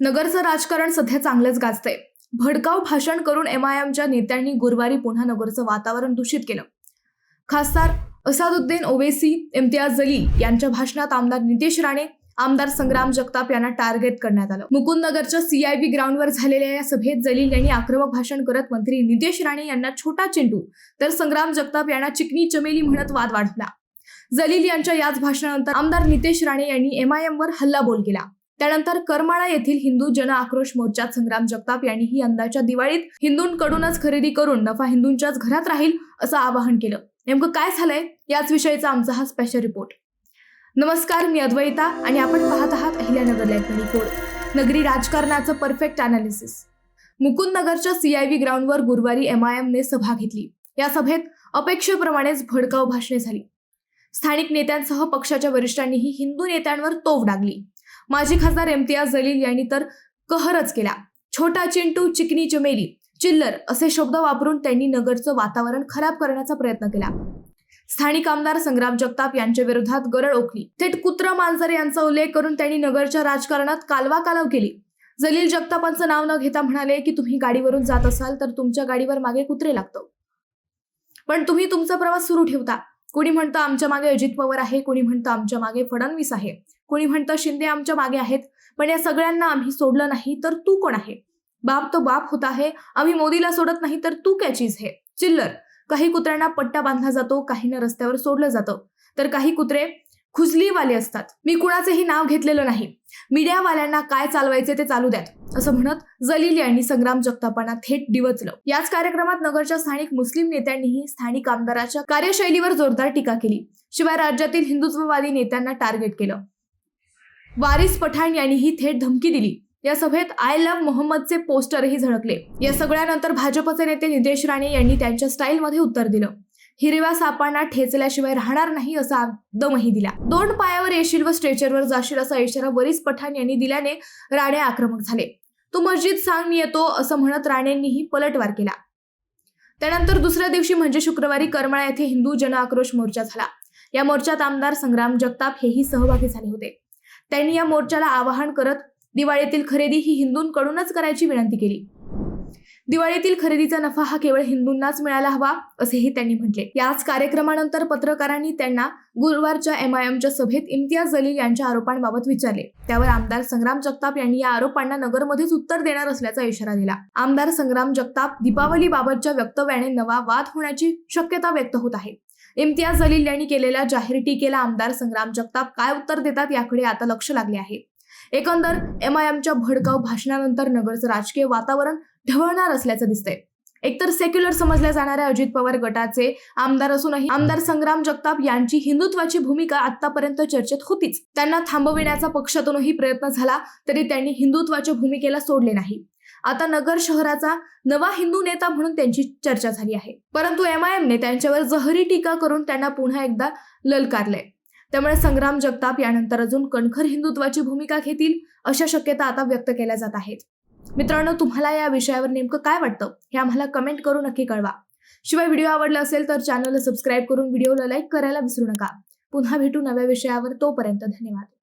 नगरचं राजकारण सध्या चांगलंच गाजतंय. भडकाव भाषण करून एम आय एमच्या नेत्यांनी गुरुवारी पुन्हा नगरचं वातावरण दूषित केलं. खासदार असादुद्दीन ओवेसी इम्तियाज जलील यांच्या भाषणात आमदार नितेश राणे आमदार संग्राम जगताप यांना टार्गेट करण्यात आलं. मुकुंदनगरच्या सीआयबी ग्राउंडवर झालेल्या या सभेत जलील यांनी आक्रमक भाषण करत मंत्री नितेश राणे यांना छोटा चेंडू तर संग्राम जगताप यांना चिकनी चमेली म्हणत वाद वाढवला. जलील यांच्या याच भाषणानंतर आमदार नितेश राणे यांनी एमआयएम वर हल्लाबोल केला. त्यानंतर करमाळा येथील हिंदू जन आक्रोश मोर्चात संग्राम जगताप यांनीही यंदाच्या दिवाळीत हिंदूंकडूनच खरेदी करून नफा हिंदूंच्याच घरात राहील असं आवाहन केलं. नेमकं काय झालंय? याच विषयीचा आमचा हा स्पेशल रिपोर्ट नमस्कार मी अद्वैता आणि आपण पाहत आहात अहिल्यानगर लाईफ कोड नगरी राजकारणाचं परफेक्ट अनालिसिस मुकुंदनगरच्या सीआयव्ही ग्राउंडवर गुरुवारी एम आय एमने सभा घेतली. या सभेत अपेक्षेप्रमाणेच भडकाव भाषणे झाली. स्थानिक नेत्यांसह पक्षाच्या वरिष्ठांनीही हिंदू नेत्यांवर तोफ डागली. माजी खासदार इम्तियाज जलील यांनी तर कहरच केला. छोटा चिंटू चिकनी चमेली चिल्लर असे शब्द वापरून त्यांनी नगरचं वातावरण खराब करण्याचा प्रयत्न केला. स्थानिक आमदार संग्राम जगताप यांच्या विरोधात गरळ ओकली थेट कुत्रा मांजर यांचा उल्लेख करून त्यांनी नगरच्या राजकारणात कालवा कालव केली. जलील जगतापांचं नाव न घेता म्हणाले की तुम्ही गाडीवरून जात असाल तर तुमच्या गाडीवर मागे कुत्रे लागतो. पण तुम्ही तुमचा प्रवास सुरू ठेवता. कोणी म्हणतं आमच्या मागे अजित पवार आहे कोणी म्हणतं आमच्या मागे फडणवीस आहे. कोणी म्हणतं शिंदे आमच्या मागे आहेत पण या सगळ्यांना आम्ही सोडलं नाही तर तू कोण आहे? बाप तो बाप होता आहे आम्ही मोदीला सोडत नाही तर तू काय चीज है? चिल्लर. काही कुत्र्यांना पट्टा बांधला जातो काहींना रस्त्यावर सोडलं जातं. तर काही कुत्रे खुजलीवाले असतात. मी कुणाचेही नाव घेतलेलं नाही. मीडियावाल्यांना काय चालवायचे ते चालू द्यात असं म्हणत जलील यांनी संग्राम जगतापांना थेट डिवचलं याच कार्यक्रमात नगरच्या स्थानिक मुस्लिम नेत्यांनीही स्थानिक आमदाराच्या कार्यशैलीवर जोरदार टीका केली. शिवाय राज्यातील हिंदुत्ववादी नेत्यांना टार्गेट केलं. वारिस पठाण यांनीही थेट धमकी दिली. या सभेत आय लव्ह मोहम्मदचे पोस्टरही झळकले. या सगळ्यानंतर भाजपचे नेते नितेश राणे यांनी त्यांच्या स्टाईलमध्ये उत्तर दिलं. हिरव्या सापांना ठेचल्याशिवाय राहणार नाही असा दमही दिला. दोन पायावर येशील व स्ट्रेचरवर जाशील असा इशारा वरीस पठाण यांनी दिल्याने राणे आक्रमक झाले. तू मस्जिद सांग मी येतो असं म्हणत राणेंनीही पलटवार केला. त्यानंतर दुसऱ्या दिवशी म्हणजे शुक्रवारी करमाळा येथे हिंदू जन आक्रोश मोर्चा झाला. या मोर्चात आमदार संग्राम जगताप हेही सहभागी झाले होते. त्यांनी या मोर्चाला आवाहन करत दिवाळीतील खरेदी ही हिंदूंकडूनच करायची विनंती केली. दिवाळीतील खरेदीचा नफा हा केवळ हिंदूंनाच मिळायला हवा असेही त्यांनी म्हटले. याच कार्यक्रमानंतर पत्रकारांनी त्यांना गुरुवारच्या एम आय एमच्या सभेत इम्तियाज जलील यांच्या आरोपांबाबत विचारले. त्यावर आमदार संग्राम जगताप यांनी या आरोपांना नगरमध्येच उत्तर देणार असल्याचा इशारा दिला. आमदार संग्राम जगताप दीपावलीबाबतच्या वक्तव्याने नवा वाद होण्याची शक्यता व्यक्त होत आहे. इम्तियाज जलील यांनी केलेल्या जाहीर टीकेला आमदार संग्राम जगताप काय उत्तर देतात याकडे आता लक्ष लागले आहे. एकंदर एम आय एमच्या भडकाव भाषणानंतर नगरचं राजकीय वातावरण ढवळणार असल्याचं दिसतंय. एकतर सेक्युलर समजल्या जाणाऱ्या अजित पवार गटाचे आमदार असूनही आमदार संग्राम जगताप यांची हिंदुत्वाची भूमिका आतापर्यंत चर्चेत होतीच. त्यांना थांबविण्याचा पक्षातूनही प्रयत्न झाला तरी त्यांनी हिंदुत्वाच्या भूमिकेला सोडले नाही. आता नगर शहराचा नवा हिंदू नेता म्हणून त्यांची चर्चा झाली आहे. परंतु एम आय एमने त्यांच्यावर जहरी टीका करून त्यांना पुन्हा एकदा ललकारलंय. त्यामुळे संग्राम जगताप यानंतर अजून कणखर हिंदुत्वाची भूमिका घेतील अशा शक्यता आता व्यक्त केल्या जात आहेत. मित्रांनो तुम्हाला या विषयावर नेमकं काय वाटतं हे आम्हाला कमेंट करून नक्की कळवा. शिवाय व्हिडिओ आवडला असेल तर चॅनलला सबस्क्राईब करून व्हिडिओला लाईक करायला विसरू नका. पुन्हा भेटू नव्या विषयावर. तोपर्यंत धन्यवाद.